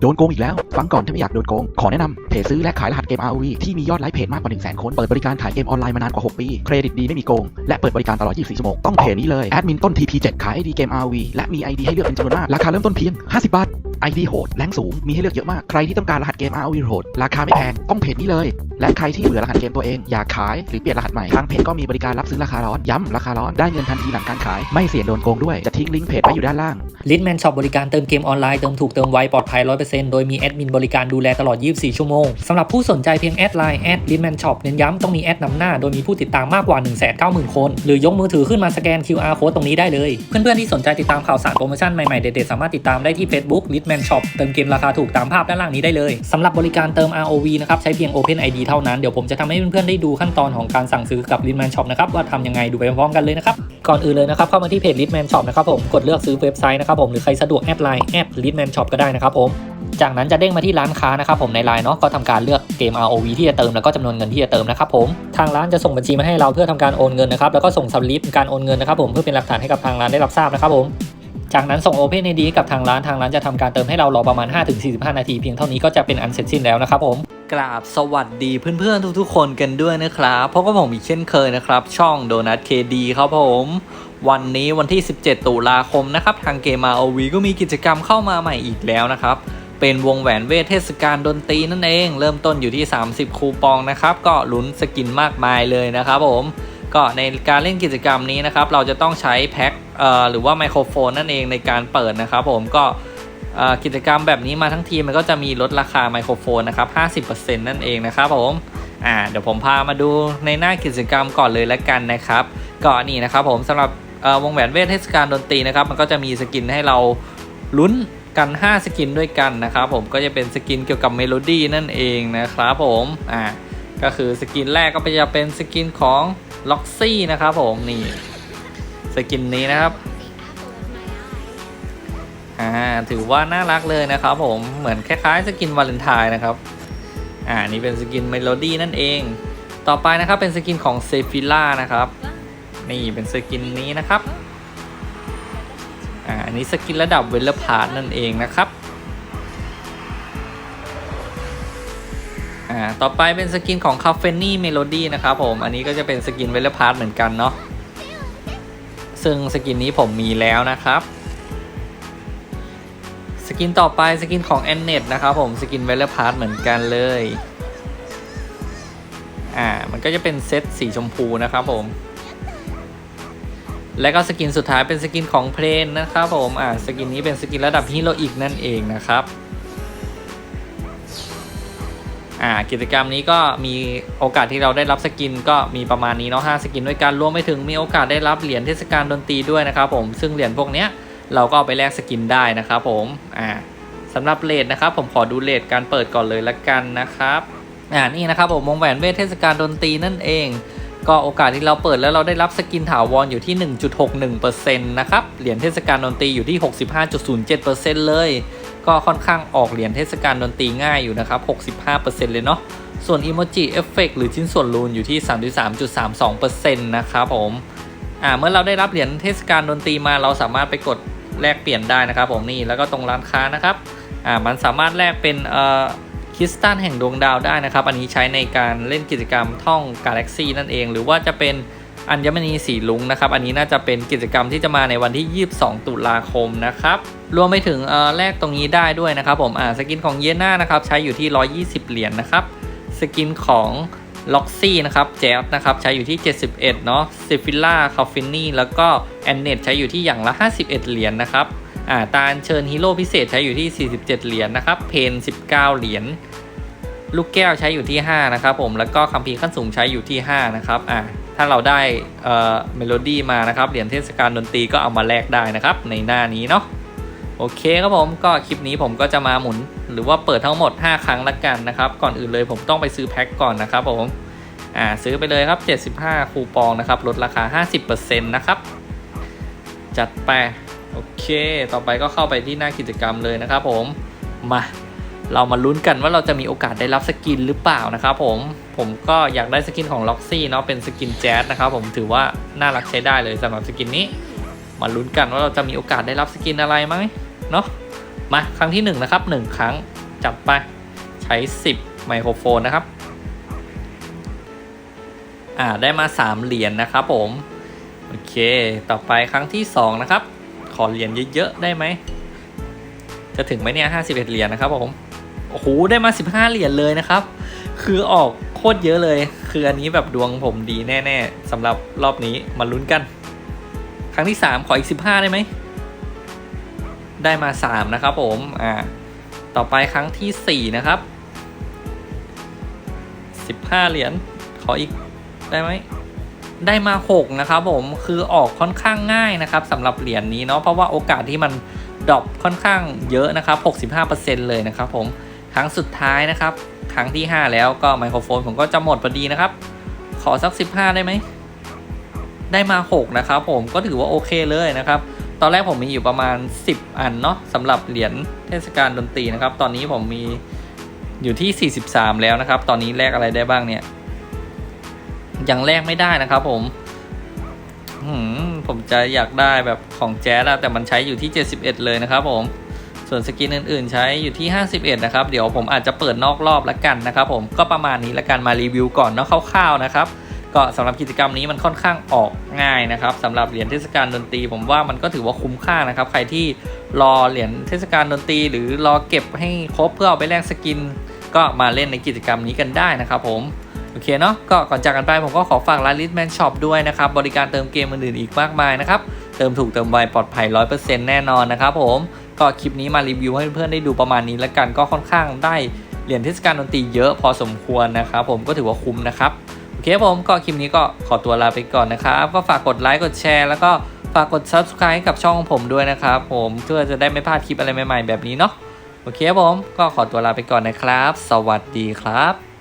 โดนโกงอีกแล้ว ฟังก่อนถ้าไม่อยากโดนโกง ขอแนะนำเพจซื้อและขายรหัสเกม ROV ที่มียอดไลค์เพจมากกว่า 1 0 0 0 0 0 คน เปิดบริการขายเกมออนไลน์มานานกว่า 6 ปี เครดิตดีไม่มีโกง และเปิดบริการตลอด 24 ชั่วโมง ต้องเพจนี้เลย แอดมินต้น TP7 ขาย ID เกม ROV และมี ID ให้เลือกเป็นจำนวนมาก ราคาเริ่มต้นเพียง 50 บาท ID โหดแรงสูงมีให้เลือกเยอะมาก ใครที่ต้องการรหัสเกม ROV โหดราคาไม่แพงต้องเพจนี้เลย และใครที่เบื่อรหัสเกมตัวเองอยากขายหรือเปลี่ยนรหัสใหม่ทางเพจก็มีบริการรับซื้อราคาร้อนย้ำราคาร้อนได้เงินทันทีหลังการขาย ไม่เสี่ยงโดนโกงด้วยจะทิ้งลิงก์เพจไว้อยู่ด้านล่างลิทแมนช็อปบริการเติมเกมออนไลน์เติมถูกเติมไวปลอดภัย100%โดยมีแอดมินบริการดูแลตลอด 24 ชั่วโมงสำหรับผู้สนใจเพียงแอดไลน์แอดลิทแมนช็อปเน้นย้ำต้องมีแอดนำหน้าโดยมีผู้ติดตามมากกว่า 190,000 คน หรือยกมือถือขึ้นมาสแกน QR code ตรงนี้ได้เลย เพื่อนๆที่สนใจติดตามข่าวสารโปรโมชั่นใหม่ๆเด็ดๆสามารถติดตามได้ที่ Facebook l i t m a n Shop เติมเกมราคาถูกตามภาพด้านล่างนี้ได้เลยสำหรับบริการเติม ROV นะครับใช้เพียง Open ID เท่านั้น เดี๋ยวผมจะทำให้เพื่อนๆได้ดูขั้นตอนของการสั่งซื้อกับ l i t m a n Shop นะครับว่าทำยังไงดูไปพร้อมๆกันเลยนะครับก่อนอื่นเลยนะครับเข้ามาที่เพจ Litman Shop นะครับผมกดเลือกซื้อเว็บไซต์นะครับผมหรือใครสะดวกแอดไลน์แอด Litman Shop ก็ได้นะครับผมจากนั้นจะเด้งมาที่ร้านค้านะครับผมในไลน์เนาะก็ทำการเลือกเกม ROV ที่จะเติมแล้วก็จำนวนเงินที่จะเติมนะครับผมทางร้านจะส่งบัญชีมาให้เราเพื่อทำการโอนเงินนะครับแล้วก็ส่งสลิปการโอนเงินนะครับผมเพื่อเป็นหลักฐานให้กับทางร้านได้รับทราบนะครับผม จากนั้นส่ง Open ID กับทางร้านทางร้านจะทำการเติมให้เรารอประมาณ 5-45 นาทีเพียงเท่านี้ก็จะเป็นอันเสร็จสิ้นแล้วนะครับผมกราบสวัสดีเพื่อนๆทุกๆ คนกันด้วยนะครับพบกับผมอีกเช่นเคยนะครับ ช่องโดนัทเคดีครับผม วันนี้วันที่ 17 ตุลาคมนะครับ ทางเกม ROV ก็มีกิจกรรมเข้ามาใหม่อีกแล้วนะครับเป็นวงแหวนเวทเทศกาลดนตรีนั่นเอง เริ่มต้นอยู่ที่ 30 คูปองนะครับ ก็ลุ้นสกินมากมายเลยนะครับผม ก็ในการเล่นกิจกรรมนี้นะครับเราจะต้องใช้แพ็คเอ่อหรือว่าไมโครโฟนนั่นเองในการเปิดนะครับผมก็เอ่อกิจกรรมแบบนี้มาทั้งทีมันก็จะมีลดราคาไมโครโฟนนะครับ 50%นั่นเองนะครับผมอ่าเดี๋ยวผมพามาดูในหน้ากิจกรรมก่อนเลยละกันนะครับก็นี่นะครับผมสำหรับวงแหวนเวทเทศกาลดนตรีนะครับ มันก็จะมีสกินให้เราลุ้นกัน 5 สกินด้วยกันนะครับผมก็จะเป็นสกินเกี่ยวกับเมโลดี้นั่นเองนะครับผมอ่าก็คือสกินแรกก็จะเป็นสกินของ ล็อกซี่นะครับผมนี่สกินนี้นะครับอ่าถือว่าน่ารักเลยนะครับผมเหมือนคล้ายๆสกินวาเลนไทน์นะครับอ่านี่เป็นสกินเมโลดี้นั่นเอง ต่อไปนะครับเป็นสกินของเซฟิล่านะครับนี่เป็นสกินนี้นะครับอ่าอันนี้สกินระดับเวลพาร์นั่นเองนะครับ อ่าต่อไปเป็นสกินของ c a f e n y Melody นะครับผม อันนี้ก็จะเป็นสกินเวลพาร์ทเหมือนกันเนาะซึ่งสกินนี้ผมมีแล้วนะครับ สกินต่อไปสกินของ a n n e t นะครับผมสกินเวลพาร์ทเหมือนกันเลยอ่ามันก็จะเป็นเซตสีชมพูนะครับผมและก็สกินสุดท้ายเป็นสกินของเพลนนะครับผม อ่า สกินนี้เป็นสกินระดับฮีโร่อีกนั่นเองนะครับ อ่ากิจกรรมนี้ก็มีโอกาสที่เราได้รับสกินก็มีประมาณนี้เนาะห้าสกินด้วยกันรวมไปถึงมีโอกาสได้รับเหรียญเทศกาลดนตรีด้วยนะครับผมซึ่งเหรียญพวกเนี้ยเราก็เอาไปแลกสกินได้นะครับผมอ่าสำหรับเลทนะครับผมขอดูเลทการเปิดก่อนเลยละกันนะครับอ่านี่นะครับผมวงแหวนเวทเทศกาลดนตรีนั่นเอง ก็โอกาสที่เราเปิดแล้วเราได้รับสกินถาวรอยู่ที่ 1.61%นะครับเหรียญเทศกาลดนตรีอยู่ที่ 65.07%เลย ก็ค่อนข้างออกเหรียญเทศกาลดนตรีง่ายอยู่นะครับ 65%เลยเนาะ ส่วน Emoji Effect หรือชิ้นส่วนรูนอยู่ที่ 33.32%นะครับผม อ่าเมื่อเราได้รับเหรียญเทศกาลดนตรีมาเราสามารถไปกดแลกเปลี่ยนได้นะครับผมนี่แล้วก็ตรงร้านค้านะครับอ่ามันสามารถแลกเป็นเอ่อคริสตัลแห่งดวงดาวได้นะครับ อันนี้ใช้ในการเล่นกิจกรรมท่องกาแล็กซี่นั่นเอง หรือว่าจะเป็น อัญมณีสีลุงนะครับ อันนี้น่าจะเป็นกิจกรรมที่จะมาในวันที่ 22 ตุลาคมนะครับ รวมไปถึงแลกตรงนี้ได้ด้วยนะครับผมอ่าสกินของเยน่านะครับใช้อยู่ที่ 120 เหรียญนะครับ สกินของล็อกซี่นะครับแจ๊บนะครับใช้อยู่ที่ 71 เนาะเซฟิล่าคาฟินนี่แล้วก็แอนเนตใช้อยู่ที่อย่างละ 51 เหรียญนะครับอ่าตาลเชิญฮีโร่พิเศษใช้อยู่ที่ 47 เหรียญนะครับ เพน 19 เหรียญ ลูกแก้วใช้อยู่ที่ 5 นะครับผม แล้วก็คัมภีร์ขั้นสูงใช้อยู่ที่ 5 นะครับ อ่า ถ้าเราได้เอ่อเมโลดี้มานะครับ เหรียญเทศกาลดนตรีก็เอามาแลกได้นะครับ ในหน้านี้เนาะโอเคครับผมก็คลิปนี้ผมก็จะมาหมุน หรือว่าเปิดทั้งหมด 5 ครั้งละกันนะครับ ก่อนอื่นเลยผมต้องไปซื้อแพ็คก่อนนะครับผมอ่าซื้อไปเลยครับ 75 คูปองนะครับลดราคา 50%นะครับ จัดไป โอเค ต่อไปก็เข้าไปที่หน้ากิจกรรมเลยนะครับผมมา เรามาลุ้นกันว่าเราจะมีโอกาสได้รับสกินหรือเปล่านะครับผม ผมก็อยากได้สกินของล็อกซี่เนาะเป็นสกินแจ๊สนะครับผมถือว่าน่ารักใช้ได้เลยสำหรับสกินนี้ มาลุ้นกันว่าเราจะมีโอกาสได้รับสกินอะไรไหมเนาะมาครั้งที่1นนะครับ1 ครั้งจับไปใช้ 10 ไมโครโฟนนะครับอ่าได้มา 3 เหรียญนะครับผม โอเค ต่อไปครั้งที่ 2 นะครับ ขอเหรียญเยอะ ๆ ได้ไหม จะถึงไหมเนี่ย51 เหรียญนะครับผม โอ้โหได้มา 15 เหรียญเลยนะครับ คือออกโคตรเยอะเลย คืออันนี้แบบดวงผมดีแน่ ๆสำหรับรอบนี้มาลุ้นกัน ครั้งที่ 3 ขออีก 15 ได้ไหม ได้มา 3 นะครับผมอ่าต่อไปครั้งที่ 4 นะครับ 15 เหรียญขออีกได้ไหมได้มา 6 นะครับผมคือออกค่อนข้างง่ายนะครับสำหรับเหรียญนี้เนาะเพราะว่าโอกาสที่มันดรอปค่อนข้างเยอะนะครับ 65%เลยนะครับผม ครั้งสุดท้ายนะครับ ครั้งที่ 5 แล้วก็ไมโครโฟนผมก็จะหมดพอดีนะครับ ขอสัก 15 ได้ไหม ได้มา 6 นะครับ ผมก็ถือว่าโอเคเลยนะครับ ตอนแรกผมมีอยู่ประมาณ 10 อันเนาะสำหรับเหรียญเทศกาลดนตรีนะครับ ตอนนี้ผมมีอยู่ที่ 43 แล้วนะครับ ตอนนี้แลกอะไรได้บ้างเนี่ย ยังแลกไม่ได้นะครับ ผมผมจะอยากได้แบบของแจ๊สอะแต่มันใช้อยู่ที่ 71 เลยนะครับผม ส่วนสกินอื่นๆ ใช้อยู่ที่ 51 นะครับ เดี๋ยวผมอาจจะเปิดนอกรอบละกันนะครับผมก็ประมาณนี้ละกันมารีวิวก่อนเนาะคร่าวๆนะครับก็สำหรับกิจกรรมนี้มันค่อนข้างออกง่ายนะครับสำหรับเหรียญเทศกาลดนตรี ผมว่ามันก็ถือว่าคุ้มค่านะครับ ใครที่รอเหรียญเทศกาลดนตรี หรือรอเก็บให้ครบเพื่อเอาไปแลกสกิน ก็มาเล่นในกิจกรรมนี้กันได้นะครับผมโอเคเนาะก็ก่อนจากกันไปผมก็ขอฝากร้าน Litman Shop ด้วยนะครับ บริการเติมเกมอื่นๆอีกมากมายนะครับ เติมถูกเติมไวปลอดภัย 100%แน่นอนนะครับผม ก็คลิปนี้มารีวิวให้เพื่อนๆได้ดูประมาณนี้แล้วกันก็ค่อนข้างได้เหรียญเทศกาลดนตรีเยอะพอสมควรนะครับผมก็ถือว่าคุ้มนะครับโอเคครับผมก็คลิปนี้ก็ขอตัวลาไปก่อนนะครับก็ฝากกดไลค์กดแชร์แล้วก็ฝากกด subscribe กับช่องของผมด้วยนะครับผมเพื่อจะได้ไม่พลาดคลิปอะไรใหม่ๆแบบนี้เนาะโอเคครับผมก็ขอตัวลาไปก่อนนะครับ สวัสดีครับ